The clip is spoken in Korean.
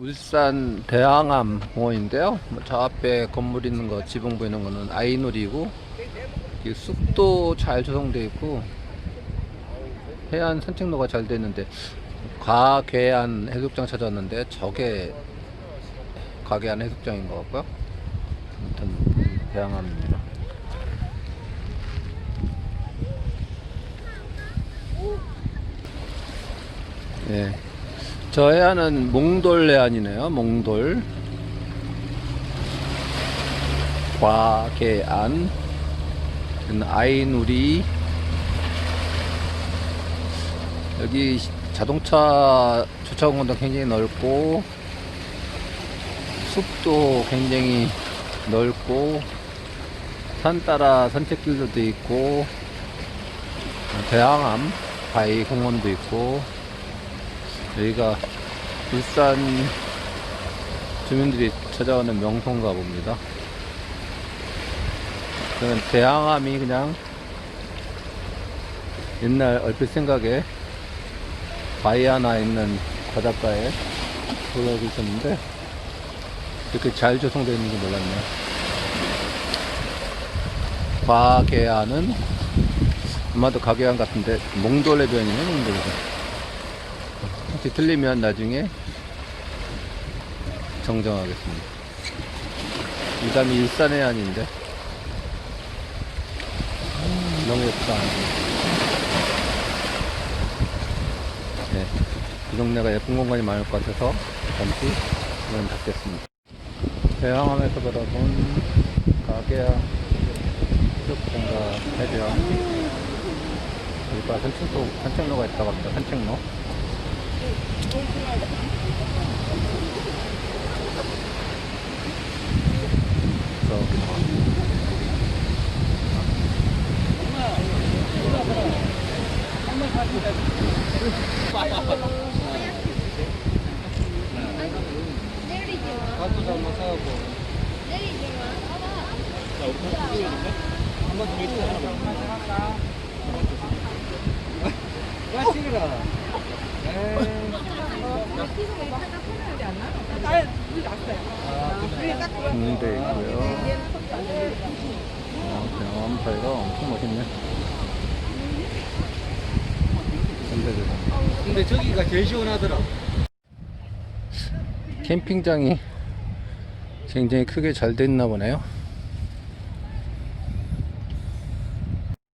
울산 대항암 공원인데요. 뭐저 앞에 건물 있는 거, 지붕 보이는 거는 아이놀이고, 이 숲도 잘 조성되어 있고, 해안 산책로가 잘 돼 있는데, 과괴안 해수욕장 찾았는데, 저게 과괴안 해수욕장인 것 같고요. 아무튼, 대항암입니다. 예. 저 해안은 몽돌 해안이네요. 몽돌. 과계안. 아이누리. 여기 자동차 주차 공간도 굉장히 넓고 숲도 굉장히 넓고 산 따라 산책길도 있고 대항암 바위 공원도 있고 여기가 울산 주민들이 찾아오는 명소인가 봅니다. 저는 대항암이 그냥 옛날 얼핏 생각에 바위 하나 있는 바닷가에 올라오고 있었는데 이렇게 잘 조성되어 있는 줄 몰랐네요. 과계안은 아마도 가계안 같은데 몽돌 해변이네 몽돌해변. 혹시 틀리면 나중에 정정하겠습니다. 이 다음이 일산 해안인데 음, 너무 예쁘다. 네, 이 동네가 예쁜 공간이 많을 것 같아서 잠시 문을 닫겠습니다. 대항암에서 바라본 가게야 수족공가 해변 여기가 산책로, 산책로가 있다고 합니다. 산책로. 한번 더 해주세 요. 저기 봐. 군대 있고요. 어, 경험사이가 엄청 멋있네. 군대들. 근데 저기가 제일 시원하더라. 캠핑장이 굉장히 크게 잘돼 있나 보네요.